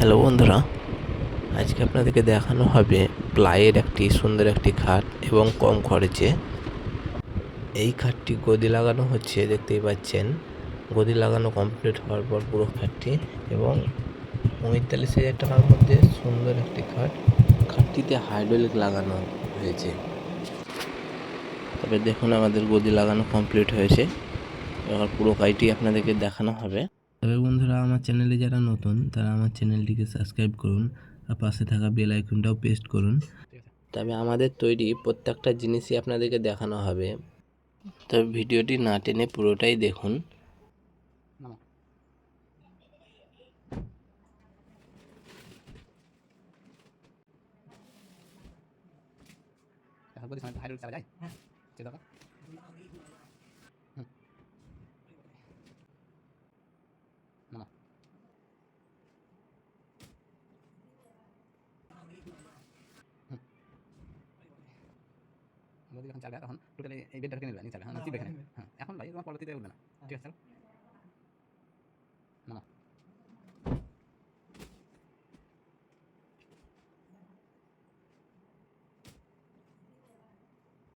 Hello বন্ধুরা, আজকে আপনাদেরকে দেখানো হবে প্লাইয়ের একটি সুন্দর একটি খাট এবং কম খরচে। এই খাটটি গদি লাগানো হচ্ছে, দেখতেই পাচ্ছেন। গদি লাগানো কমপ্লিট হওয়ার পর পুরো খাটটি এবং পঁয়তাল্লিশ হাজার টাকার মধ্যে সুন্দর একটি খাট। খাটটিতে হাইড্রোলিক লাগানো হয়েছে। তবে দেখুন আমাদের গদি লাগানো কমপ্লিট হয়েছে। এবার পুরো কাজটি আপনাদেরকে দেখানো হবে। তবে বন্ধুরা, আমার চ্যানেলে যারা নতুন, তারা আমার চ্যানেলটিকে সাবস্ক্রাইব করুন আর পাশে থাকা বেল আইকনটাও পেস্ট করুন। তবে আমাদের তৈরি প্রত্যেকটা জিনিসই আপনাদেরকে দেখানো হবে। তবে ভিডিওটি না টেনে পুরোটাই দেখুন। যায় হ্যাঁ। যদি এখন চালবে তখন টোটালি এই বেডটা কিনে নেবেন নিচে হ্যাঁ চিপ এখানে হ্যাঁ এখন ভাই তোমার পরবর্তীতে উঠবে না। ঠিক আছে চলো।